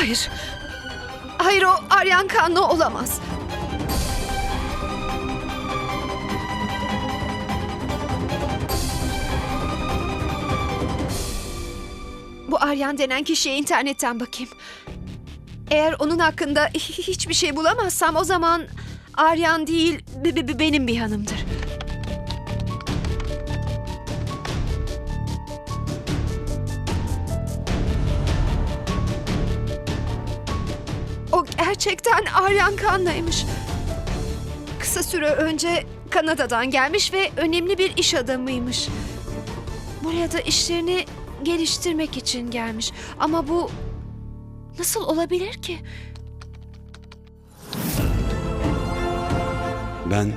Hayır. Hayır o Aryan Kanlı olamaz. Aryan denen kişiye internetten bakayım. Eğer onun hakkında hi- hiçbir şey bulamazsam o zaman Aryan değil be- be- benim bir hanımdır. O gerçekten Aryan Kan'laymış. Kısa süre önce Kanada'dan gelmiş ve önemli bir iş adamıymış. Buraya da işlerini geliştirmek için gelmiş. Ama bu nasıl olabilir ki? Ben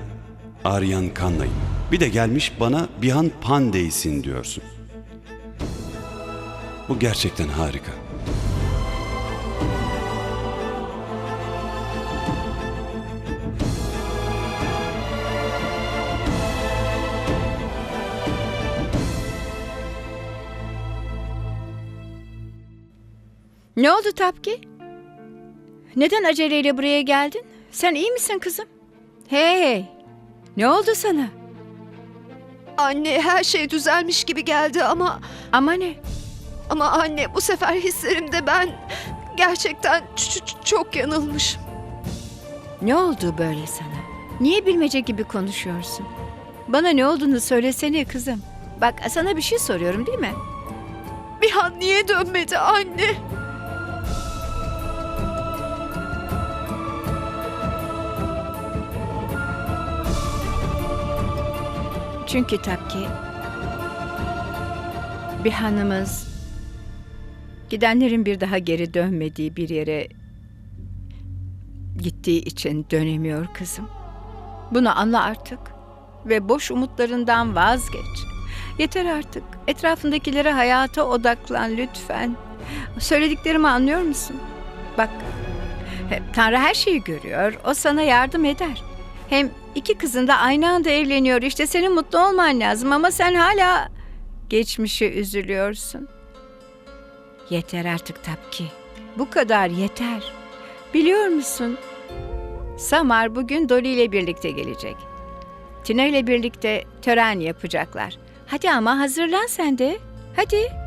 Aryan Kan'layım. Bir de gelmiş bana Bihan Pandey'sin diyorsun. Bu gerçekten harika. Ne oldu Tapki? Neden aceleyle buraya geldin? Sen iyi misin kızım? Hey, ne oldu sana? Anne her şey düzelmiş gibi geldi ama Ama ne? ama anne bu sefer hislerimde ben gerçekten çok yanılmışım. Ne oldu böyle sana? Niye bilmece gibi konuşuyorsun? Bana ne olduğunu söylesene kızım. Bak sana bir şey soruyorum değil mi? Bir an niye dönmedi anne? Çünkü Tapki bir hanımız gidenlerin bir daha geri dönmediği bir yere gittiği için dönemiyor kızım. Bunu anla artık ve boş umutlarından vazgeç. Yeter artık. Etrafındakilere hayata odaklan lütfen. Söylediklerimi anlıyor musun? Bak, Tanrı her şeyi görüyor. O sana yardım eder. Hem iki kızın da aynı anda evleniyor. İşte senin mutlu olman lazım ama sen hala geçmişe üzülüyorsun. Yeter artık Tapki. Bu kadar yeter. Biliyor musun? Samar bugün Dolly ile birlikte gelecek. Tina ile birlikte tören yapacaklar. Hadi ama hazırlan sen de. Hadi.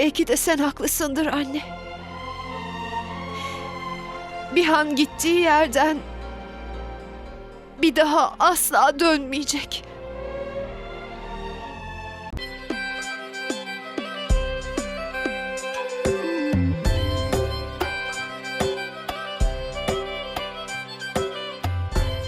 Belki de sen haklısındır anne. Bir an gittiği yerden bir daha asla dönmeyecek.